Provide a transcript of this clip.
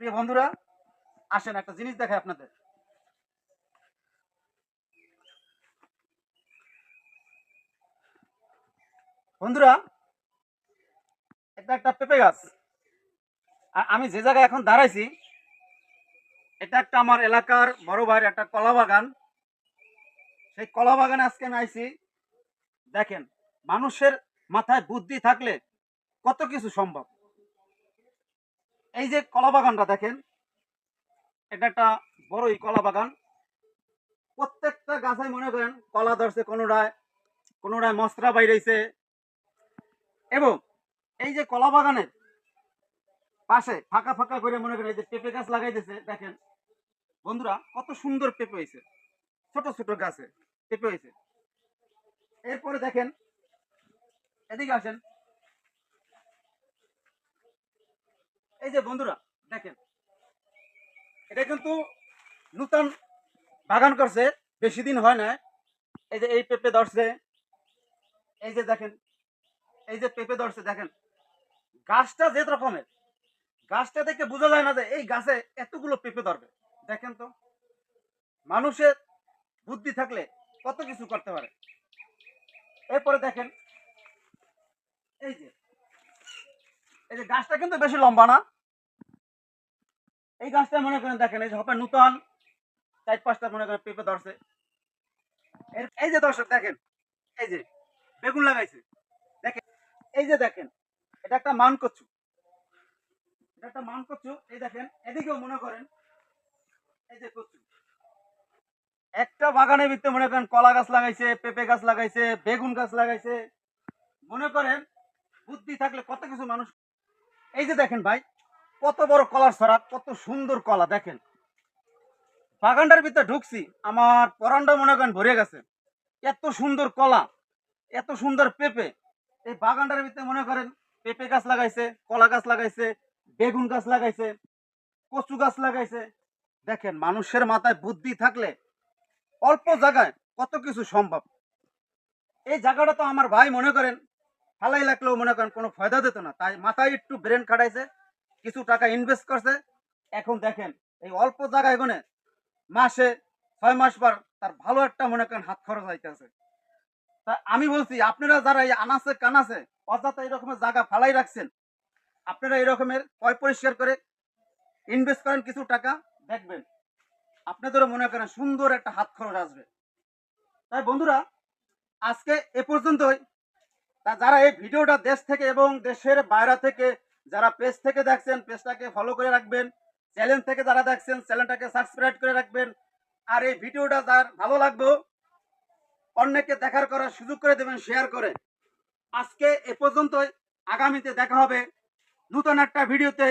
প্রিয় বন্ধুরা, আসেন একটা জিনিস দেখায় আপনাদের। বন্ধুরা, এটা একটা পেঁপে গাছ। আর আমি যে জায়গায় এখন দাঁড়াইছি, এটা একটা আমার এলাকার বড় ভাইয়ের একটা কলা বাগান। সেই কলা বাগানে আজকে আমি আইছি, দেখেন, মানুষের মাথায় বুদ্ধি থাকলে কত কিছু সম্ভব। এই যে কলা বাগানটা দেখেন, এটা একটা বড়ই কলা বাগান। প্রত্যেকটা গাছে মনে করেন কলা ধরছে, কোনোটায় কোনোটায় মশরা বাইরেছে। এবং এই যে কলা বাগানের পাশে ফাঁকা ফাঁকা করে মনে করেন এই যে পেঁপে গাছ লাগাইতেছে, দেখেন। বন্ধুরা, কত সুন্দর পেঁপে হয়েছে। ছোট ছোট গাছে পেঁপে হয়েছে। এরপরে দেখেন, এদিকে আসেন। এই যে বন্ধুরা, দেখেন। এটা কিন্তু নূতন বাগান করছে, বেশি দিন হয় না এই যে এই পেঁপে ধরছে, এই যে দেখেন, এই যে পেঁপে ধরছে, দেখেন। গাছটা যে রকমের, গাছটা দেখে বোঝা যায় না যে এই গাছে এতগুলো পেঁপে ধরবে। দেখেন তো, মানুষের বুদ্ধি থাকলে কত কিছু করতে পারে। এরপরে দেখেন, এই যে এই যে গাছটা কিন্তু বেশি লম্বা না। এই গাছটা মনে করেন দেখেন, এই যে নূতন চার পাঁচটা মনে করেন পেঁপে ধরছে। এই যে দর্শক দেখেন, এই যে বেগুন লাগাইছে। দেখেন, এই যে দেখেন, এটা একটা মান এটা একটা মান এই দেখেন, এদিকেও মনে করেন, এই যে একটা বাগানের ভিতরে মনে করেন কলা গাছ লাগাইছে, পেঁপে গাছ লাগাইছে, বেগুন গাছ লাগাইছে। মনে করেন, বুদ্ধি থাকলে কত কিছু মানুষ এই যে দেখেন ভাই, কত বড় কলার ছড়া, কত সুন্দর কলা, দেখেন। বাগানটার ভিতরে ঢুকছি, আমার পরানটা মনে করেন ভরে গেছে। এত সুন্দর কলা, এত সুন্দর পেঁপে। এই বাগানটার ভিতরে মনে করেন পেঁপে গাছ লাগাইছে, কলা গাছ লাগাইছে, বেগুন গাছ লাগাইছে, কচু গাছ লাগাইছে। দেখেন, মানুষের মাথায় বুদ্ধি থাকলে অল্প জায়গায় কত কিছু সম্ভব। এই জায়গাটা তো আমার ভাই মনে করেন ফালাই লাগলেও মনে করেন কোনো ফায়দা দিত না। তাই মাথায় একটু ব্রেন খাটাইছে, কিছু টাকা ইনভেস্ট করছে। এখন দেখেন, এই অল্প জায়গায় গুনে মাসে ছয় মাস পর তার ভালো একটা মনে করেন হাত খরচ হইতেছে। তা আমি বলছি, আপনারা যারা এই আনাসে কানাসে অযথা এরকমের জায়গা ফালাই রাখছেন, আপনারা এরকমের কয় পরিষ্কার করে ইনভেস্ট করেন কিছু টাকা, দেখবেন আপনাদেরও মনে করেন সুন্দর একটা হাত খরচ আসবে। তাই বন্ধুরা, আজকে এ পর্যন্তই। তা যারা এই ভিডিওটা দেশ থেকে এবং দেশের বাইরে থেকে যারা পেজ থেকে দেখছেন পেজটাকে ফলো করে রাখবেন চ্যানেল থেকে যারা দেখছেন চ্যানেলটাকে সাবস্ক্রাইব করে রাখবেন। আর এই ভিডিওটা যার ভালো লাগবে, অন্যকে দেখার করার সুযোগ করে দেবেন শেয়ার করে। আজকে এ পর্যন্তই। আগামীতে দেখা হবে নতুন একটা ভিডিওতে।